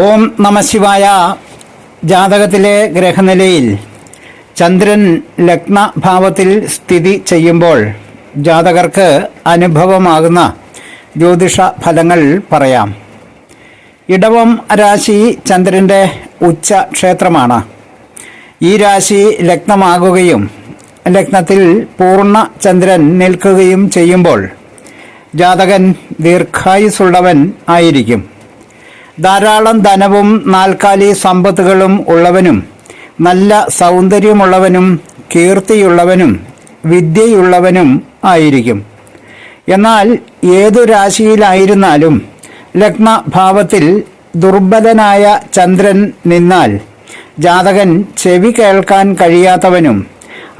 ഓം നമശിവായ ജാതകത്തിലെ ഗ്രഹനിലയിൽ ചന്ദ്രൻ ലഗ്നഭാവത്തിൽ സ്ഥിതി ചെയ്യുമ്പോൾ ജാതകർക്ക് അനുഭവമാകുന്ന ജ്യോതിഷ ഫലങ്ങൾ പറയാം. ഇടവം രാശി ചന്ദ്രന്റെ ഉച്ച ക്ഷേത്രമാണ്. ഈ രാശി ലഗ്നമാകുകയും ലഗ്നത്തിൽ പൂർണ ചന്ദ്രൻ നിൽക്കുകയും ചെയ്യുമ്പോൾ ജാതകൻ ദീർഘായുസുള്ളവൻ ആയിരിക്കും. ധാരാളം ധനവും നാൽക്കാലി സമ്പത്തുകളും ഉള്ളവനും നല്ല സൗന്ദര്യമുള്ളവനും കീർത്തിയുള്ളവനും വിദ്യയുള്ളവനും ആയിരിക്കും. എന്നാൽ ഏതു രാശിയിലായിരുന്നാലും ലഗ്നഭാവത്തിൽ ദുർബലനായ ചന്ദ്രൻ നിന്നാൽ ജാതകൻ ചെവി കേൾക്കാൻ കഴിയാത്തവനും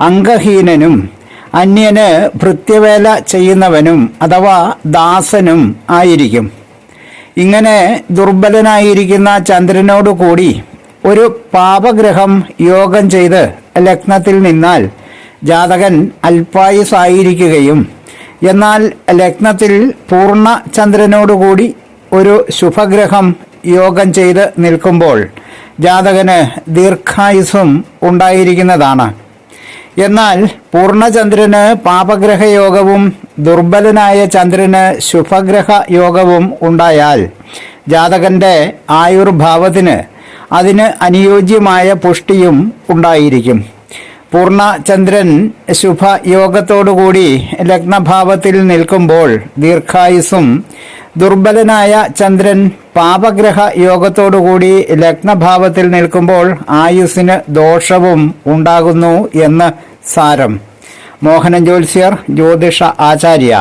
അംഗഹീനനും അന്യന് ഭൃത്യവേല ചെയ്യുന്നവനും അഥവാ ദാസനും ആയിരിക്കും. ഇങ്ങനെ ദുർബലനായിരിക്കുന്ന ചന്ദ്രനോട് കൂടി ഒരു പാപഗ്രഹം യോഗം ചെയ്ത് ലഗ്നത്തിൽ നിന്നാൽ ജാതകൻ അല്പായുസായിരിക്കുകയും എന്നാൽ ലഗ്നത്തിൽ പൂർണ ചന്ദ്രനോടുകൂടി ഒരു ശുഭഗ്രഹം യോഗം ചെയ്ത് നിൽക്കുമ്പോൾ ജാതകന് ദീർഘായുസും ഉണ്ടായിരിക്കുന്നതാണ്. എന്നാൽ പൂർണചന്ദ്രന് പാപഗ്രഹയോഗവും ദുർബലനായ ചന്ദ്രന് ശുഭഗ്രഹ യോഗവും ഉണ്ടായാൽ ജാതകന്റെ ആയുർഭാവത്തിന് അതിന് അനുയോജ്യമായ പുഷ്ടിയും ഉണ്ടായിരിക്കും. പൂർണചന്ദ്രൻ ശുഭയോഗത്തോടുകൂടി ലഗ്നഭാവത്തിൽ നിൽക്കുമ്പോൾ ദീർഘായുസ്സും ദുർബലനായ ചന്ദ്രൻ പാപഗ്രഹ യോഗത്തോടുകൂടി ലഗ്നഭാവത്തിൽ നിൽക്കുമ്പോൾ ആയുസ്സിന് ദോഷവും ഉണ്ടാകുന്നു എന്ന് സാരം. മോഹനൻ ജ്യോത്സ്യർ ജ്യോതിഷ ആചാര്യ.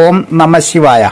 ഓം നമ ശിവായ.